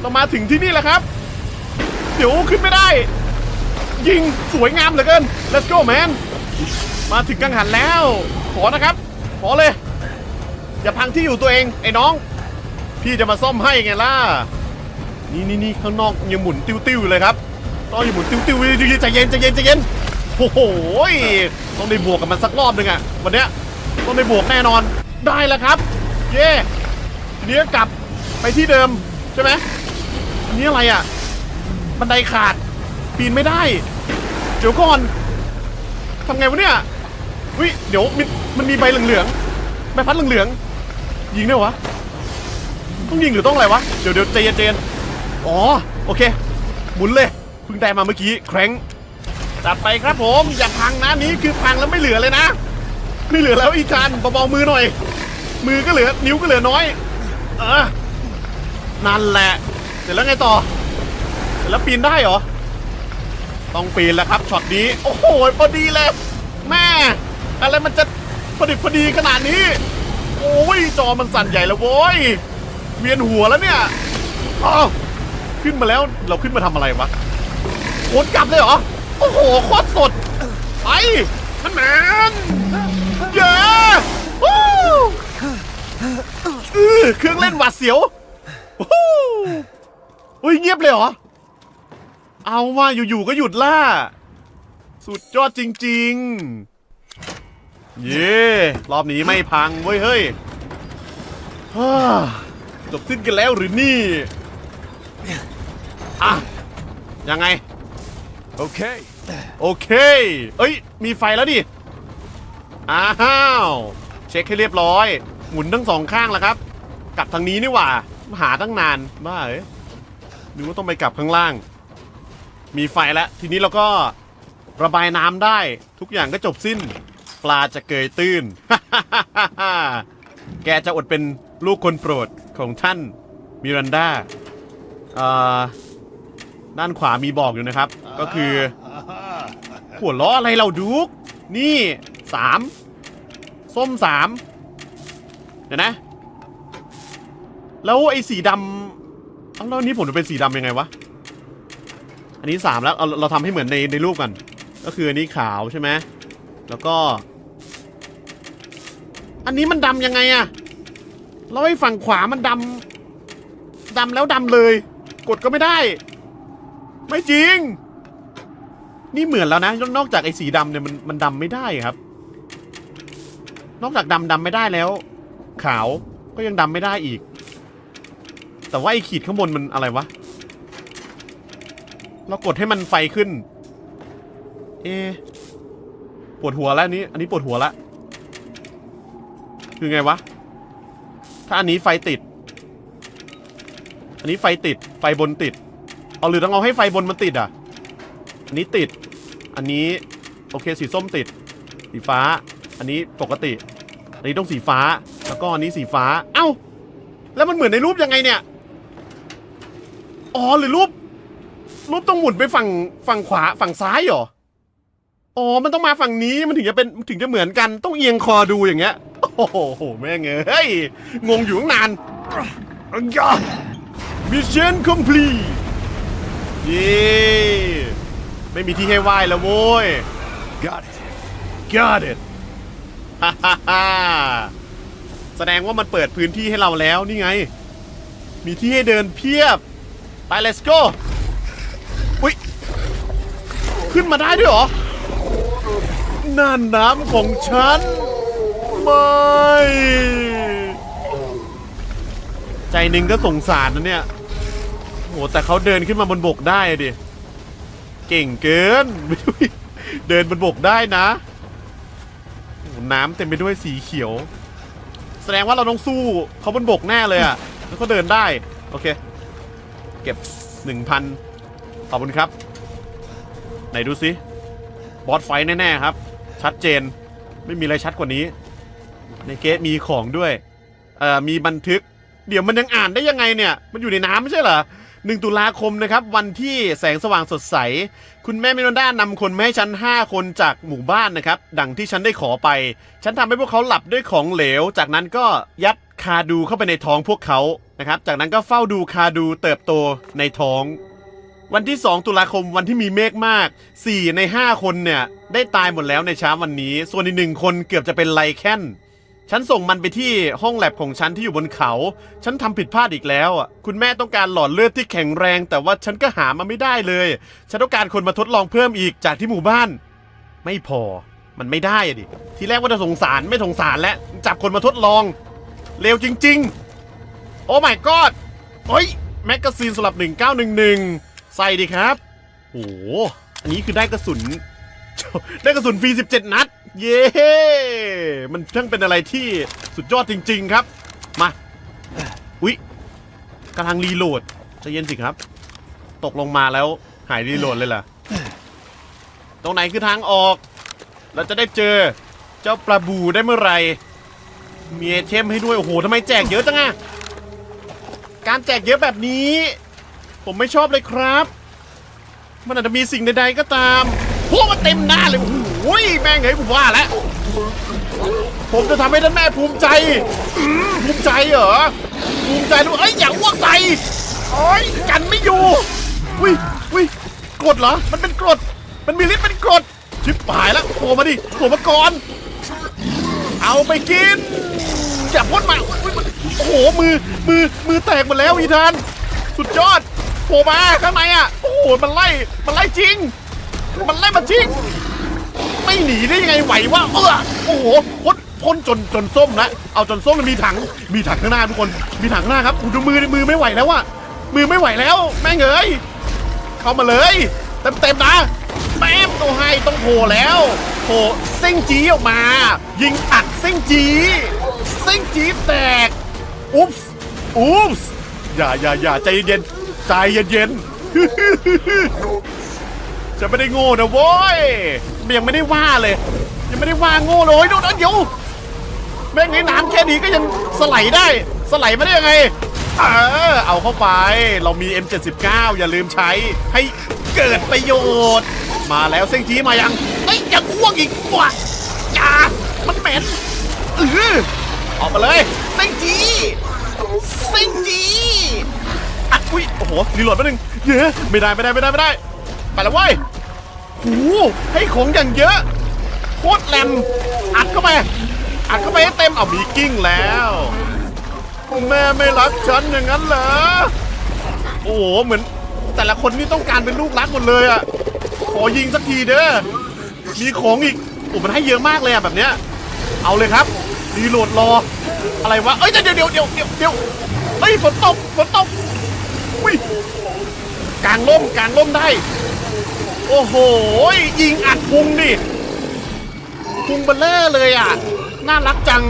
เรามาถึงที่นี่แล้วครับ เดี๋ยวขึ้นไม่ได้ ยิงสวยงามเหลือเกิน let's go man มาถึงกังหันแล้ว ขอนะครับ ขอเลย อย่าพังที่อยู่ตัวเองไอ้น้อง พี่จะมาซ่อมให้ไงล่ะ นี่นี่นี่ข้างนอกยังหมุนติ้วๆเลยครับต้องอยังหมุนติ้วๆใจเย็นใจเย็นใจเย็นโอ้โหต้องได้บวกกับมันสักรอบหนึ่งอะวันเนี้ยต้องได้บวกแน่นอนได้แล้วครับ เย่ทีนี้ก็กลับไปที่เดิมใช่ไหม นนี้อะไรอะบันไดขาด ปีนไม่ได้ เดี๋ยวก่อนทำไงวะเนี่ยวิเดี๋ยวมันมันมีใบเหลืองๆ ใบพัดเหลืองๆ ยิงได้วะ ต้องยิงหรือต้องอะไรวะ เดี๋ยวเดี๋ยวใจเย็นใจนอ๋อ โอเค หมุนเลย เพิ่งได้มาเมื่อกี้แคร้งจัดไปครับผม อย่าพังนะนี้คือพังแล้วไม่เหลือเลยนะ ไม่เหลือแล้วอีจานเบาๆมือหน่อย มือก็เหลือ นิ้วก็เหลือน้อย เออนั่นแหละ ร็จแล้วไงต่อ เสร็จแล้วปีนได้เหรอ ต้องปีนแล้วครับช็อตนี้ โอ้โหพอดีเลยแม่อะไรมันจะพอดีพอดีขนาดนี้ โอ้ยจอมันสั่นใหญ่แล้วโว้ยเวียนหัวแล้วเนี่ยอ้าวขึ้นมาแล้วเราขึ้นมาทำอะไรวะโคตรกลับเลยเหรอ โอ้โหโคตรสด ไปมันแมนเย้วู้อื้อเครื่องเล่นหวาดเสียว เฮ้ยเงียบเลยเหรอ เอาว่าอยู่ๆก็หยุดล่า สุดยอดจริง ๆ เย่รอบนี้ไม่พังเว้ยเฮ้ยจบสิ้นกันแล้วหรือนี่ อะ ยังไง Okay. โอเค เอ้ย มีไฟแล้วดิ อ้าว เช็คให้เรียบร้อย หมุนทั้งสองข้างแล้วครับ กลับทางนี้นี่หว่า หาตั้งนาน บ้าเอ้ย หนึกว่าต้องไปกลับข้างล่าง มีไฟแล้ว ทีนี้เราก็ระบายน้ำได้ ทุกอย่างก็จบสิ้น ปลาจะเกยตื้น แกจะอดเป็นลูกคนโปรดของท่านมิรันดาด้านขวามีบอกอยู่นะครับ ก็คือหัวล้ออะไรเราดูกนี่สามส้มสามเดี๋ยวนะ แล้วไอ้สีดำ เอาแล้วอันนี้ผมจะเป็นสีดำยังไงวะ อันนี้สามแล้ว เอาเราทำให้เหมือนในในรูปกัน ก็คืออันนี้ขาวใช่ไหม แล้วก็ อันนี้มันดำยังไงอะแล้วไอ้ฝั่งขวามันดำดำแล้วดำเลย กดก็ไม่ได้ ไม่จริง นี่เหมือนแล้วนะ นอกจากไอ้สีดำเนี่ยมันมันดำไม่ได้ครับ นอกจากดำดำไม่ได้แล้ว ขาวก็ยังดำไม่ได้อีก แต่ว่าไอ้ขีดข้างบนมันอะไรวะ เรากดให้มันไฟขึ้น เอ ปวดหัวแล้วนี้ อันนี้ปวดหัวละคือไงวะ ถ้าอันนี้ไฟติด อันนี้ไฟติด ไฟบนติด เอาหรือต้องเอาให้ไฟบนมันติดอะ อันนี้ติด อันนี้โอเคสีส้มติด สีฟ้า อันนี้ปกติ อันนี้ต้องสีฟ้า แล้วก็อันนี้สีฟ้า เอ้า แล้วมันเหมือนในรูปยังไงเนี่ย อ๋อหรือรูปรูปต้องหมุนไปฝั่งฝั่งขวาฝั่งซ้ายเหรอ อ๋อ มันต้องมาฝั่งนี้มันถึงจะเป็นถึงจะเหมือนกันต้องเอียงคอดูอย่างเงี้ย โอ้โห แม่งเอ้ย งงอยู่ตั้งนานมิชชั่นคอมพลีทเย้ไม่มีที่ให้ไหว้แล้วโว้ย Got it. got it ฮ่าฮ่าฮ่าแสดงว่ามันเปิดพื้นที่ให้เราแล้วนี่ไง มีที่ให้เดินเพียบ ไป let's go อุ้ย ขึ้นมาได้ด้วยเหรอ น่านน้ำของฉัน ไม่ ใจหนึ่งก็สงสารนะเนี่ย โห แต่เขาเดินขึ้นมาบนบกได้ดิ เก่งเกิน เดินบนบกได้นะโอ้น้ำเต็มไปด้วยสีเขียว แสดงว่าเราต้องสู้เขาบนบกแน่เลยอะแล้วก็เดินได้ โอเค เก็บหนึ่งพันขอบคุณครับ ไหนดูสิบอสไฟแน่ ๆ ครับ ชัดเจนไม่มีอะไรชัดกว่านี้ ในเกสมีของด้วยเอ่อมีบันทึก เดี๋ยวมันยังอ่านได้ยังไงเนี่ย มันอยู่ในน้ำไม่ใช่เหรอหนึ่งตุลาคมนะครับ วันที่แสงสว่างสดใส คุณแม่มิรันด้านำคนมาให้ฉัน 5 คนจากหมู่บ้านนะครับ ดังที่ฉันได้ขอไป ฉันทำให้พวกเขาหลับด้วยของเหลว จากนั้นก็ยัดคาดูเข้าไปในท้องพวกเขา นะครับ จากนั้นก็เฝ้าดูคาดูเติบโตในท้อง วันที่ 2 ตุลาคมวันที่มีเมฆมาก 4 ใน 5 คนเนี่ย ได้ตายหมดแล้วในเช้าวันนี้ ส่วนอีกหนึ่งคนเกือบจะเป็นไลแคนฉันส่งมันไปที่ห้องแลบของฉันที่อยู่บนเขา ฉันทำผิดพลาดอีกแล้วอะ คุณแม่ต้องการหลอดเลือดที่แข็งแรง แต่ว่าฉันก็หามาไม่ได้เลย ฉันต้องการคนมาทดลองเพิ่มอีกจากที่หมู่บ้าน ไม่พอ มันไม่ได้อะดิ ทีแรกว่าจะสงสารไม่สงสารแล้วจับคนมาทดลอง เร็วจริง ๆ โอ้ my god เฮ้ย แมกกาซีนสำหรับ 1911 ใส่ดีครับโอ้โหอันนี้คือได้กระสุน ได้กระสุนฟรี 17 นัด เย้ มันช่างเป็นอะไรที่สุดยอดจริง ๆ ครับ มา อุ๊ยกำลังรีโหลดจะเย็นสิครับ ตกลงมาแล้วหายรีโหลดเลยล่ะ ตรงไหนคือทางออก เราจะได้เจอเจ้าปลาบูได้เมื่อไหร่มีไอเทมให้ด้วย โอ้โหทำไมแจกเยอะจังอะ การแจกเยอะแบบนี้ ผมไม่ชอบเลยครับ มันอาจจะมีสิ่งใดๆก็ตามพวกมันเต็มหน้าเลยโอ้โหแม่งเฮ้ยผมว่าแล้วผมจะทำให้ท่านแม่ภูมิใจภูมิใจเหรอภูมิใจด้วยเอ้ยอย่าอ้วกใส่โอ้ยกันไม่อยู่วิวิกรดเหรอ มันเป็นกรดมันมีฤทธิ์เป็นกรดชิบหายแล้วโผล่มาดิโผล่มาก่อน เอาไปกินอย่าพ่นมาอุ๊ยมัน โอ้โหมือมือมือแตกหมดแล้วอีธานสุดยอดโผล่มาข้างในอะโอ้โหมันไล่มันไล่จริง มันไล่มาจริง ไม่หนีได้ยังไงไหววะเออโอ้โหพ่นพ่นจนจนส้มล้วเอาจนส้มมีถังมีถังข้างหน้าทุกคนมีถังข้างหน้าครับดูมือมือไม่ไหวแล้วอะมือไม่ไหวแล้ว แม่งเอ้ยเข้ามาเลย เต็มเต็มนะแป๊บตัวให้ต้องโผล่แล้วโผล่เส้งจีออกมา ยิงอัดเส้งจีเส้งจีแตก อุ๊บสอุ๊บอย่าอย่าอย่าใจเย็นใจเย็นๆจะไม่ได้โง่นะโว้ยยังไม่ได้ว่าเลย ยังไม่ได้ว่าโง่เลยโอ้ยโดนเดี๋ยวแม่งไอ้น้ำแค่นี้ก็ยังสไลด์ได้ สไลด์ไม่ได้ยังไงเออเอาเข้าไปเรามี M79 อย่าลืมใช้ให้เกิดประโยชน์ มาแล้วเส้งจีมายังเอ้ยยังอ้วกอีกว่ะอย่ามันเหม็นเออ ออกมาเลยเส้งจีเส้งจีอัดอุ้ยโอ้โหรีโหลดแป๊บนึงเย้ไม่ได้ไม่ได้ไม่ได้ไม่ได้ไปแล้วเว้ยโหให้ของอย่างเยอะโคตรแรมอัดเข้าไปอัดเข้าไปให้เต็มเอามีกิ้งแล้วแม่ไม่รักฉันอย่างนั้นเหรอโอ้โหเหมือนแต่ละคนนี่ต้องการเป็นลูกรักหมดเลยอะขอยิงสักทีเด้อมีของอีกโอ้มันให้เยอะมากเลยอะแบบเนี้ยเอาเลยครับ รีโหลดรอ อะไรวะ เอ้ยเดี๋ยวเดี๋ยวเดี๋ยวเดี๋ยวเดี๋ยวเฮ้ยฝนตกฝนตกอุ้ยกลางร่มกลางร่มได้ โอ้โหยิงอัดพุงดิพุงเบลเลอร์เลยอะ น่ารักจัง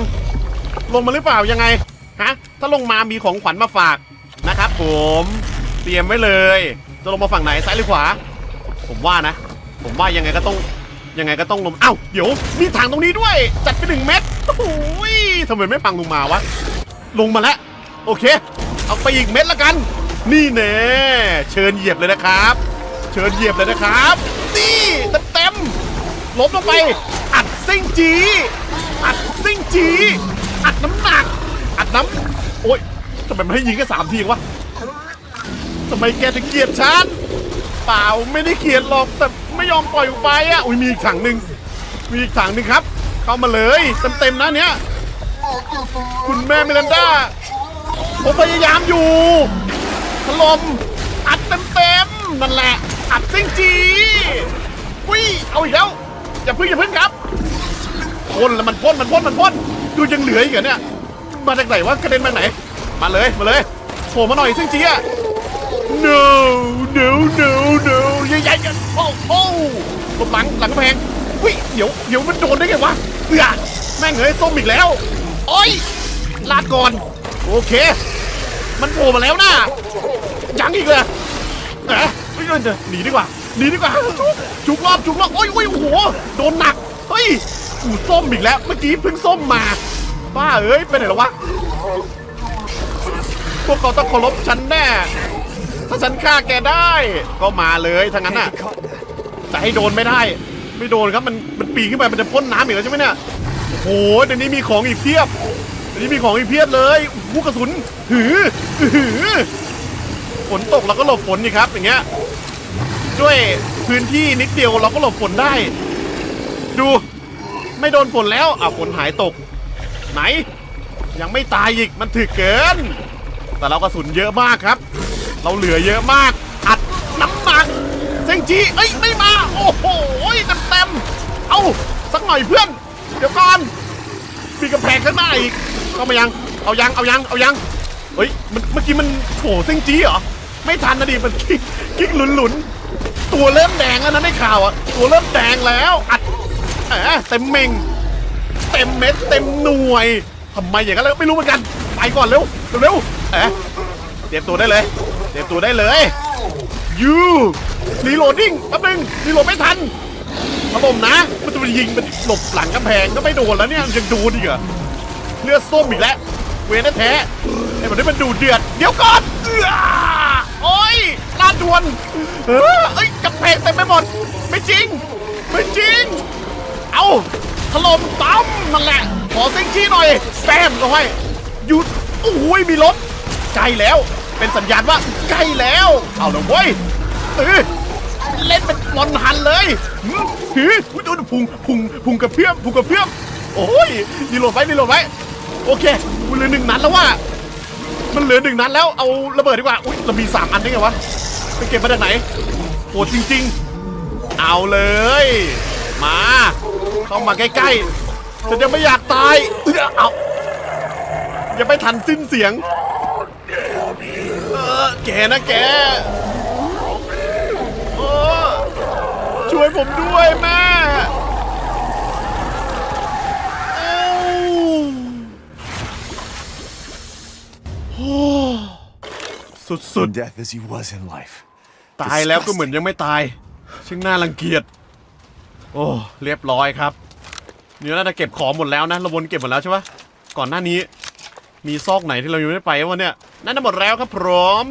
ลงมาหรือเปล่ายังไงฮะถ้าลงมามีของขวัญมาฝากนะครับผมเตรียมไว้เลย จะลงมาฝั่งไหนซ้ายหรือขวา ผมว่านะ ผมว่ายังไงก็ต้องยังไงก็ต้องลงเอ้าเดี๋ยวมีถังตรงนี้ด้วย จัดไปหนึ่งเม็ด โอ้ยทำไมไม่ปังลงมาวะ ลงมาแล้ว โอเค เอาไปอีกเม็ดละกัน นี่แน่เชิญเหยียบเลยนะครับ เชิญเหยียบเลยนะครับ นี่เต็มๆล้มลงไป อัดซิ่งจี อัดซิ่งจี อัดน้ำหนัก อัดน้ำ โอ๊ยทำไมไมันให้ยิงแค่สามทีวะทำไมแกถึงเกลียดฉันเปล่าไม่ได้เกลียดหรอกแต่ไม่ยอมปล่อยออกไปอะ อุ้ยมีอีกถังหนึ่งมีอีกถังหนึ่งครับ เข้ามาเลยเต็มๆนะเนี้ยคุณแม่เมลันดาผมพยายามอยู่ถล่มอัดเต็มๆนั่นแหละอัดซิงจีวิเอาอีกแล้วอย่าพึ่งอย่าพึ่งครับพ่นแล้วมันพ่นมันพ่นมันพ่นดูยังเหลืออีกเหรอเนี่ยมาจากไหนวะกระเด็นมาไหน มาเลยมาเลยโผล่มาหน่อยซิงจีอะ no no no no ใหญ่ๆกันโอ้โอ้ตบหลังหลังกำแพง วิเดี๋ยวเดี๋ยวมันโดนได้ไงวะเอือแม่งเอ้ยส้มอีกแล้วโอ้ยลาดก่อน โอเค มันโผล่มาแล้วนะยังอีกเลยแหมไม่เดินหนีดีกว่าหนีดีกว่าจุกรอบจุกรอบโอ้ยโอ้ยโอ้โหโดนหนักเฮ้ยอูส้มอีกแล้วเมื่อกี้เพิ่งส้มมาป้าเอ้ยไปไหนแล้ววะพวกเขาต้องเคารพฉันแน่ถ้าฉันฆ่าแกได้ ก็มาเลยทั้งนั้นน่ะจะให้โดนไม่ได้ ไม่โดนครับมันมันปีนขึ้นไปมันจะพ่นน้ำอีกแล้วใช่ไหมเนี่ยโอ้โหเดี๋ยวนี้มีของอีกเพียบเดี๋ยวนี่มีของอีกเพียบเลยลูกกระสุนหือหือฝนตกเราก็หลบฝนนี่ครับ อย่างเงี้ยด้วยพื้นที่นิดเดียวเราก็หลบฝนได้ ดูไม่โดนฝนแล้วอะฝนหายตก ไหน ยังไม่ตายอีกมันถึกเกิน แต่เรากระสุนเยอะมากครับ เราเหลือเยอะมาก อัดน้ำหนักเซงจีเอ้ยไม่มา อ้โหเต็มเต็มเอาสักหน่อยเพื่อน เดี๋ยวก่อนมีกระแพงขึ้น้าอีกเข้ามายังเอายังเอายังเอายังเฮ้ยมันเมื่อกี้มันโผล่เส้นจี้เหรอไม่ทันนะดิมันกิ๊กกิ๊กหลุนหลุนตัวเริ่มแดงแล้วนะในข่าวอะตัวเริ่มแดงแล้วอัดแหมเต็มเมงเต็มเม็ดเต็มหน่วยทำไมอย่างนั้นแล้วไม่รู้เหมือนกันไปก่อนเร็วเร็วๆเอ๊ะเตรียมตัวได้เลยเตรียมตัวได้เลยยู รีโหลดดิ้งแป๊บนึงรีโหลดไม่ทันถล่มนะ มันจะไปยิงมันหลบหลังกำแพงก็ไม่โดนแล้วเนี่ยยังดนอีกเหรอเลือดส้มอีกแล้ว เวรแท้ไอ้มันนี้มันดูเดือด เดี๋ยวก่อนเออโอ้ยลาดดวนเอ้ยกำแพงเต็มไปหมด ไม่จริง ไม่จริง เอาถล่มตั้มนั่นแหละ ขอเซ็งชี้หน่อยแซมเอาไว้หยุดโอ้ยมีรถใกล้แล้ว เป็นสัญญาณว่าใกล้แล้ว เอาเลยเว้ย เออเล่นเป็นมอนหันเลยหืมหืออุ๊ยดูพุงพุงพุงกระเพื่อมพุงกระเพื่อมโอ้ยรีโหลดไว้รีโหลดไว้โอเคกูเหลือหนึ่งนัดแล้วว่า มันเหลือหนึ่งนัดแล้วเอาระเบิดดีกว่าอุ้ยเรามีสามอันได้ไงวะไปเก็บมาจากไหนโหดจริง ๆ เอาเลย มาเข้ามาใกล้ๆฉันยังไม่อยากตายเอื้อเอายังไม่ทันสิ้นเสียง เออแกนะแกเออช่ วยผมด้วยแม่เอ้าโอ้สุด In death as he was in life. ๆ ตายแล้วก็เหมือนยังไม่ตาย ช่างน่ารังเกียจ โอ้เรียบร้อยครับนี่น่าจะเก็บของหมดแล้วนะเราวนเก็บหมดแล้วใช่ปะก่อนหน้านี้ มีซอกไหนที่เรายังไม่ได้ไปวะเนี่ยนั่นนะหมดแล้วครับพร้อม